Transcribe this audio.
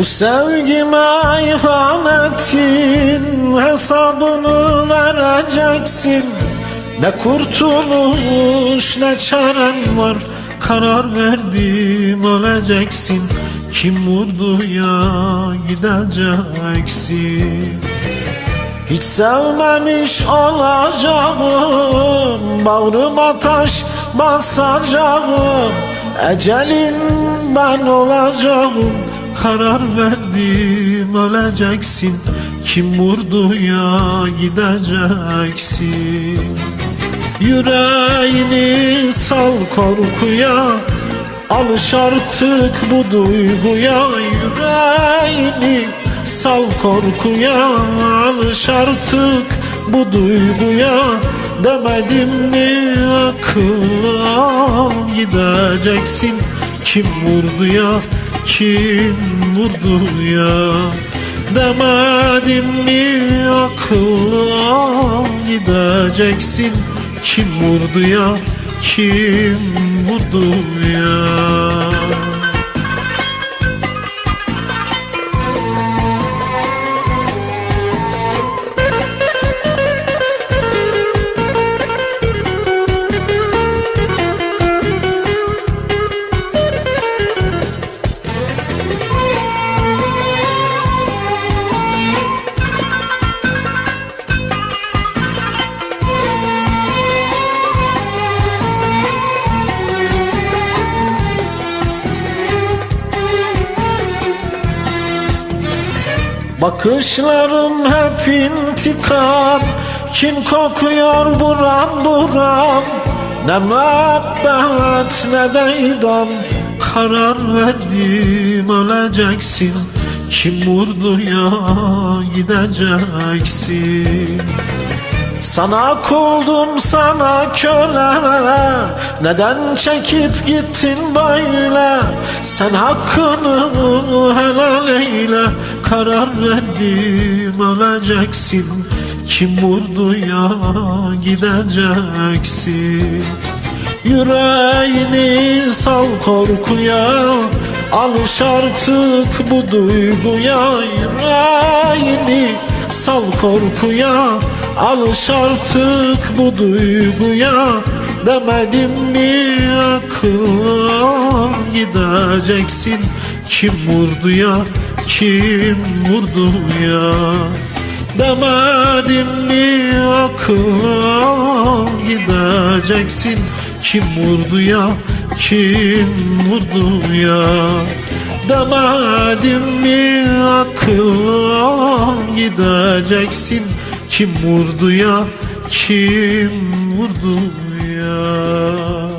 Bu sevgime ihanetin hesabını vereceksin. Ne kurtuluş ne çaren var Karar verdim öleceksin. Kim vurdu ya gideceksin. Hiç sevmemiş olacağım Bağrıma taş basacağım. Ecelin ben olacağım Karar verdim öleceksin. Kim vurdu ya gideceksin. Yüreğini sal korkuya Alış artık bu duyguya. Yüreğini sal korkuya Alış artık bu duyguya. Demedim mi akıllı gideceksin? Kim vurdu ya kim vurdu ya? Demedim mi akıllı gideceksin? Kim vurdu ya? Kim vurdu ya Bakışlarım hep intikam. Kin kokuyor buram buram? Ne muhabbet ne de idam. Karar verdim öleceksin. Kim vurdu ya gideceksin. Sana kuldum sana köle. Neden çekip gittin böyle Sen hakkını helal eyle. Karar verdim öleceksin. Kim vurdu ya gideceksin. Yüreğini sal korkuya. Alış artık bu duyguya. Yüreğini sal korkuya. Alış artık bu duyguya Demedim mi akıl gideceksin? Kim vurdu ya kim vurdu ya? Demedim mi akıl gideceksin? Kim vurdu ya kim vurdu ya? Demedim mi akıl gideceksin? Kim vurdu ya kim vurdu ya